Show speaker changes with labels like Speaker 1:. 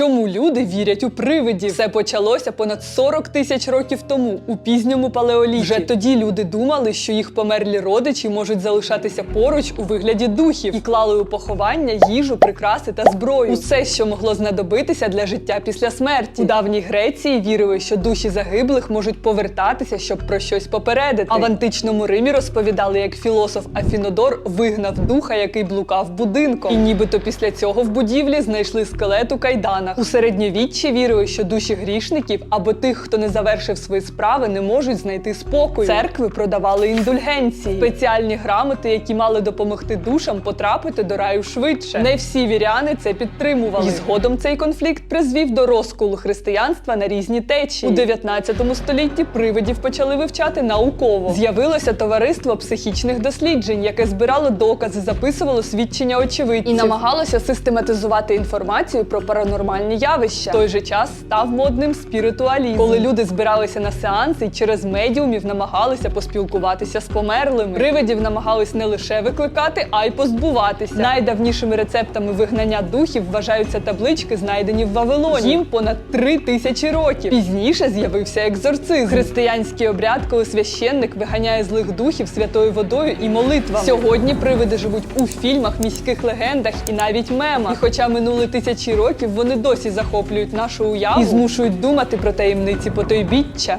Speaker 1: Чому люди вірять у привидів? Все почалося понад 40 тисяч років тому, у пізньому палеоліті. Вже тоді люди думали, що їх померлі родичі можуть залишатися поруч у вигляді духів і клали у поховання їжу, прикраси та зброю. Усе, що могло знадобитися для життя після смерті. У давній Греції вірили, що душі загиблих можуть повертатися, щоб про щось попередити. А в античному Римі розповідали, як філософ Афінодор вигнав духа, який блукав будинком. І нібито після цього в будівлі знайшли скелет у кайданах. У середньовіччі вірили, що душі грішників або тих, хто не завершив свої справи, не можуть знайти спокою. Церкви продавали індульгенції, спеціальні грамоти, які мали допомогти душам потрапити до раю швидше. Не всі віряни це підтримували. І згодом цей конфлікт призвів до розколу християнства на різні течії. У 19 столітті привидів почали вивчати науково. З'явилося товариство психічних досліджень, яке збирало докази, записувало свідчення очевидців і намагалося систематизувати інформацію про паранормальні явища. В той же час став модним спіритуалізм, коли люди збиралися на сеанси і через медіумів намагалися поспілкуватися з померлими. Привидів намагались не лише викликати, а й позбуватися. Найдавнішими рецептами вигнання духів вважаються таблички, знайдені в Вавилоні. Їм понад три тисячі років. Пізніше з'явився екзорцизм, християнський обряд, коли священник виганяє злих духів святою водою і молитвами. Сьогодні привиди живуть у фільмах, міських легендах і навіть мемах. І хоча минули тисячі років, вони досі захоплюють нашу уяву і змушують думати про таємниці потойбіччя.